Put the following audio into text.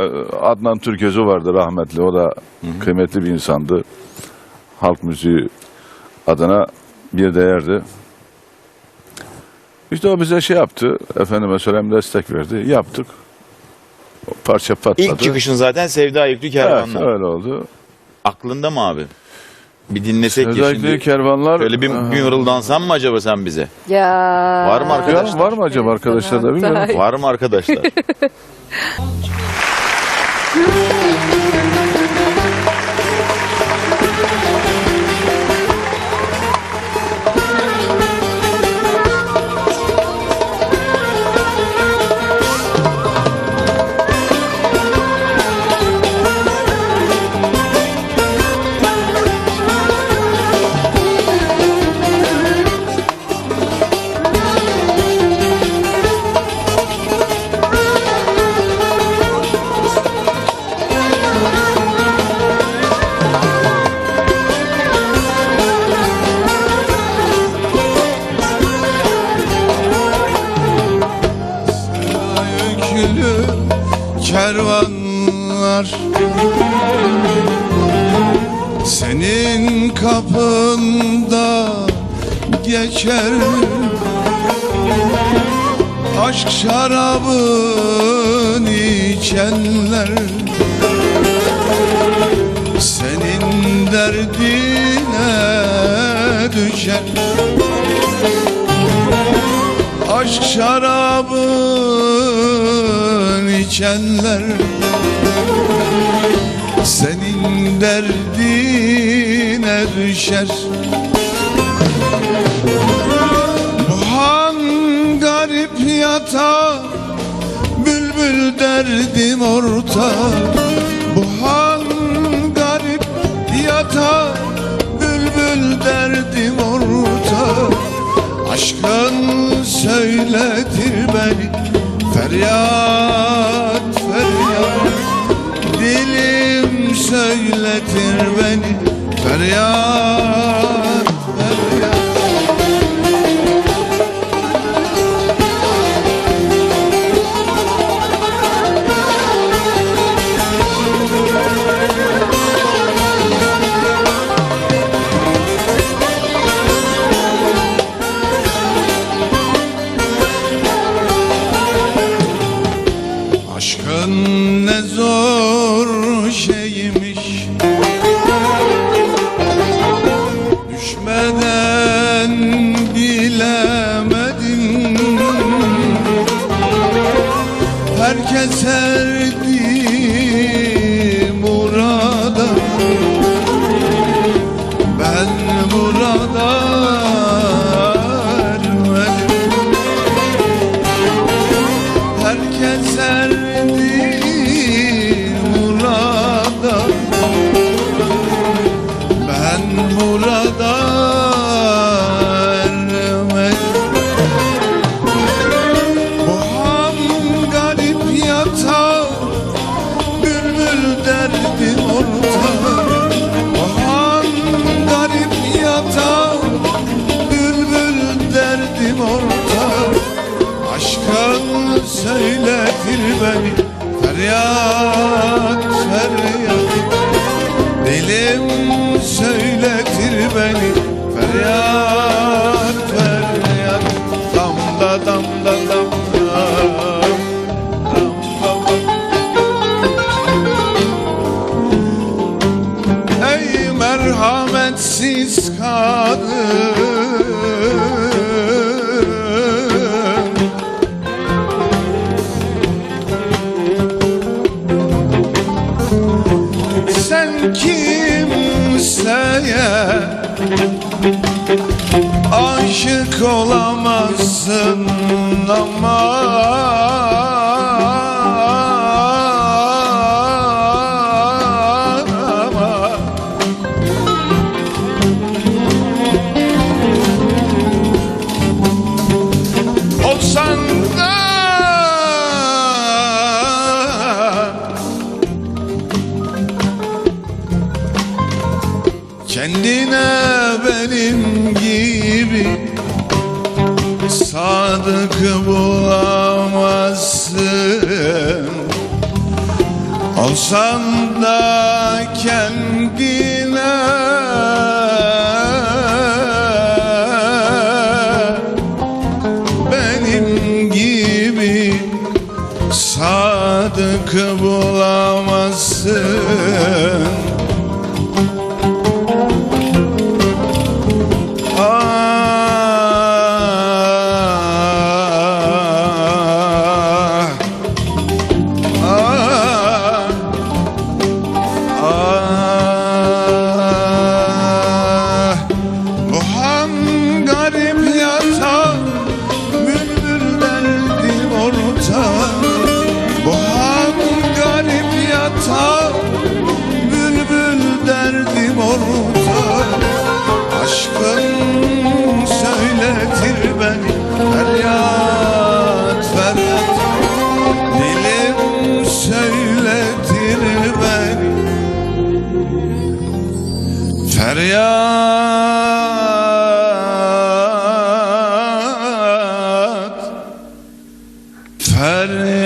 Ee, Adnan Türközü vardı rahmetli. O da kıymetli bir insandı. Halk müziği adına bir değerdi. İşte o bize şey yaptı. Efendime söyleyeyim destek verdi. Yaptık. O parça patladı. İlk çıkışın zaten Sevda Yüklü Evet Kervanlar. öyle oldu. Aklında mı abi? Bir dinlesek ya Özellikle şimdi. kervanlar... Şöyle bir, bir mırıldansan mı acaba sen bize? Ya. Var mı arkadaş? Ya, var mı acaba arkadaşlar da bilmiyorum. Var mı arkadaşlar? Ooh. Yüklü kervanlar. Senin kapında geçer Aşk şarabın içenler. Senin derdine düşer Aşk şarabın içenler Senin derdine düşer Bu han garip yata Bülbül derdim orta. Bu han garip yata Bülbül derdim orta. Aşkın söyletir beni Feryat feryat. Dilim söyletir beni. Feryat erdi murada Ben burada Herkes erdi aşık olamazsın ama Kendine benim gibi sadık bulamazsın. Olsan da kendine Benim gibi sadık bulamazsın Feryat Feryat